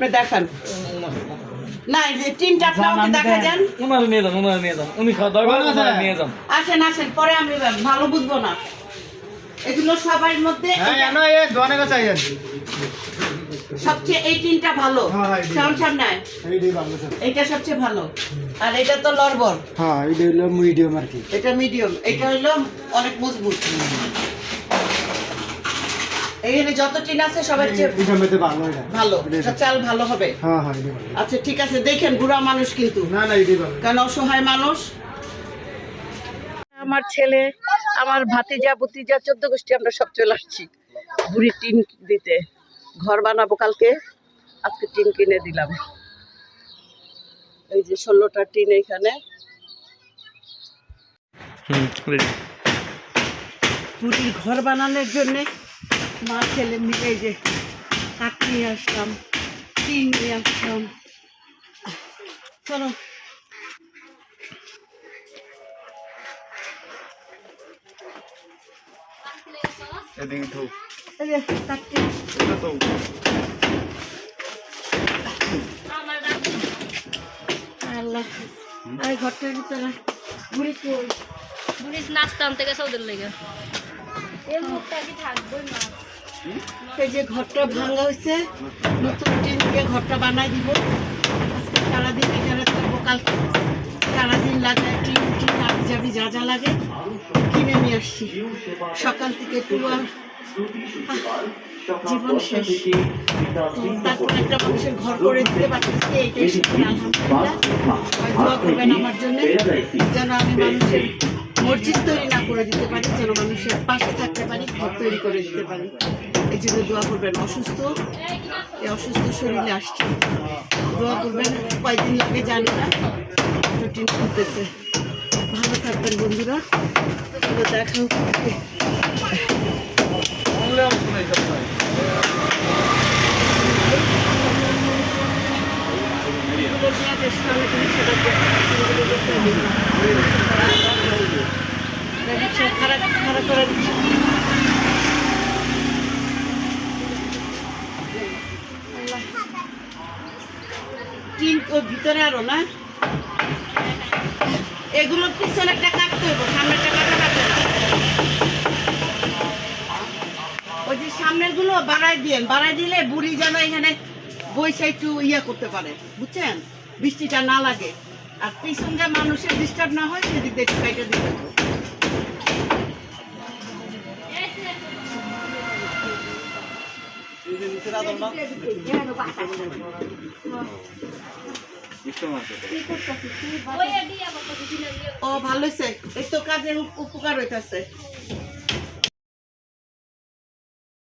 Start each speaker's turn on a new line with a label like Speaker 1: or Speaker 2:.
Speaker 1: আপনি দেখান। না যে আপনি আমাকে দেখা যান।
Speaker 2: ওনারে নিয়ে যান ওনারে নিয়ে যান। উনি খাওয়া দাওয়া নিয়ে যান।
Speaker 1: আসেন আসেন পরে আমি ভালো বুঝব না। এগুলো সবার মধ্যে
Speaker 3: হ্যাঁ
Speaker 1: সবচেয়ে এই টিনটা ভালো।
Speaker 3: হ্যাঁ, হ্যাঁ, স্যার
Speaker 1: এটা সবচেয়ে ভালো। আর এটা তো
Speaker 3: হ্যাঁ হলো মিডিয়াম আর কি।
Speaker 1: এটা মিডিয়াম। এটা হলো অনেক মজবুত। এখানে যত টিন আছে সবার চেয়ে
Speaker 3: ভালো
Speaker 1: ভালো চাল ভালো হবে।
Speaker 3: হ্যাঁ হ্যাঁ
Speaker 1: আচ্ছা ঠিক আছে দেখেন বুড়া মানুষ কিন্তু।
Speaker 3: না না
Speaker 1: কারণ অসহায় মানুষ। আমার ছেলে আমার ভাতিজা ভতিজা চোদ্দ গোষ্ঠী আমরা সব চলে আসছি। বুড়ি টিন দিতে। ঘর বানাবো কালকে। আজকে টিন কিনে দিলাম। এই যে ষোলোটা টিন এখানে।
Speaker 2: হুম
Speaker 1: বুড়ির ঘর বানানোর জন্য মা ছেলে মিলে এই যে কাঠ নিয়ে আসলাম টিন নিয়ে আসলাম। চলো।
Speaker 3: এদিকে এটা তো।
Speaker 1: আল্লাহ। আর ঘরটার ভিতরে বুড়ি কই?
Speaker 4: পুলিশ নাস্তা আনতে গেছে ওদের লেগে।
Speaker 1: এই যে ঘরটা ভাঙা হয়েছে, নতুন টিন দিয়ে ঘরটা বানাই দিব। সারাদিন থাকব, কালকে। সারাদিন লাগে টিন যাবি, যা যা লাগে কিনে নিয়ে আসছি। সকাল থেকে পুরো জীবন শেষ। তারপর একটা মানুষের ঘর করে দিতে পারতেছি, এইটাই শিখি আলহামদুলিল্লাহ। দোয়া করবেন আমার জন্য, যেন আমি মানুষের মসজিদ তৈরি না করে দিতে পারি, যেন মানুষের পাশে থাকতে পারি, ঘর তৈরি করে দিতে পারি। এই জন্য দোয়া করবেন, অসুস্থ? এই অসুস্থ শরীরে আসছে। দোয়া করবেন, কয়দিন লাগে জানি না রুটিন করতেছে। ভালো থাকবেন বন্ধুরা দেখা খারাপ করে দিচ্ছে ভিতরে আরও না? এগুলো পিছনে যাবে ওই যে সামনেরগুলো বাড়াই দিয়েন বাড়াই দিলে বুড়ি যেন এখানে বইসা একটু ইয়া করতে পারে, বুঝছেন? বৃষ্টিটা না লাগে। আর পিছন পিছনটা মানুষের ডিস্টার্ব না হয়, সেদিক দিয়ে একটু কাইটা দিতে হবে। ও ভালো হয়েছে এই তো কাজের উপ- উপকার হইতেছে।